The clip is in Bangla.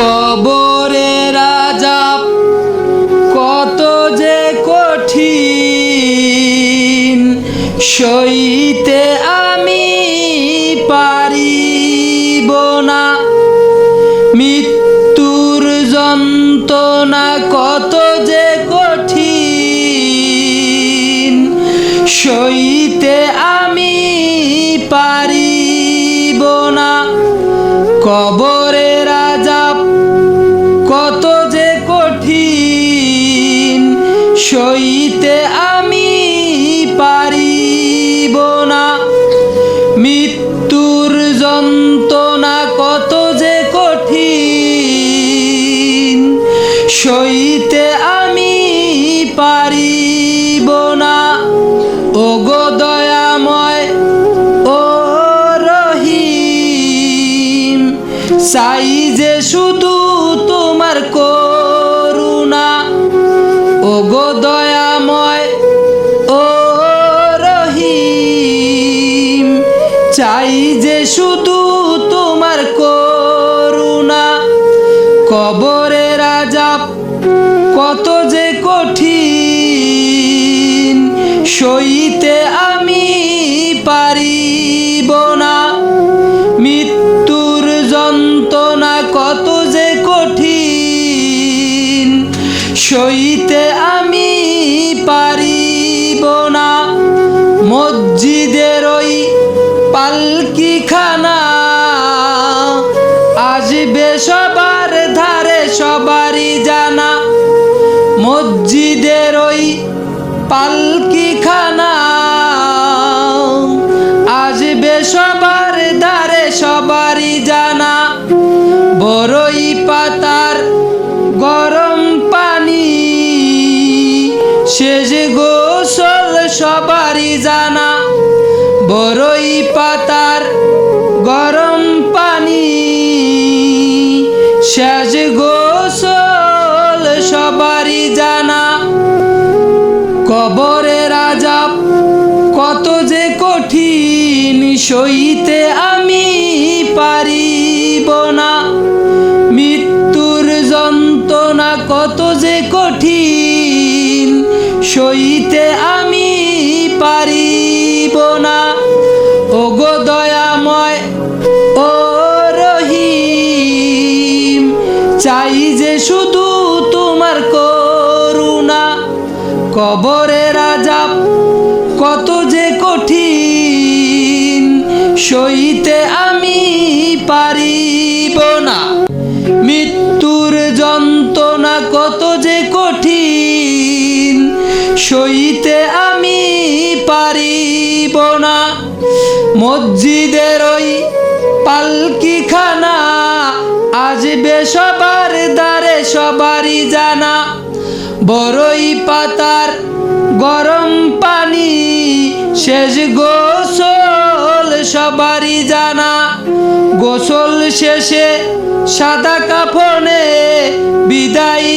কবরে রাজা, কত যে কঠিন, সইতে আমি পারিব না। মৃত্যুর যন্ত্রণা কত যে কঠিন, সইতে আমি পারিব না। কবরে সইতে আমি পারিব না। মৃত্যুর যন্ত্রণা কত যে কঠিন। সইতে আমি চাই যে শুধু তোমার করুণা। কবরে রাজা কত যে কঠিন সইতে আমি পারিব। মসজিদের ওই পালকি খানা আসবে সবার ধারে সবারই জানা। বড়ই পাতার গরম পানি। শেষ গোসল সবারই জানা। বড়ই পাতার গরম পানি। শেষ গোসল সইতে আমি পারিব না। মৃত্যুর যন্ত্রণা কত যে কঠিন, সইতে আমি পারিব না। ও গো দয়াময়, ও রহিম, চাই যে শুধু তোমার করুণা। কবরে রাজা কত যে কঠিন সইতে আমি পারিব না। মৃত্যুর যন্ত্রণা কত যে কঠিন, সইতে আমি পারিব না। মসজিদের ওই পালকি খানা আসবে সবার দ্বারে, সবারই জানা। বড়ই পাতার গরম পানি, শেষ গোসল সবারই জানা গোসল শেষে সাদা কাফনে বিদায়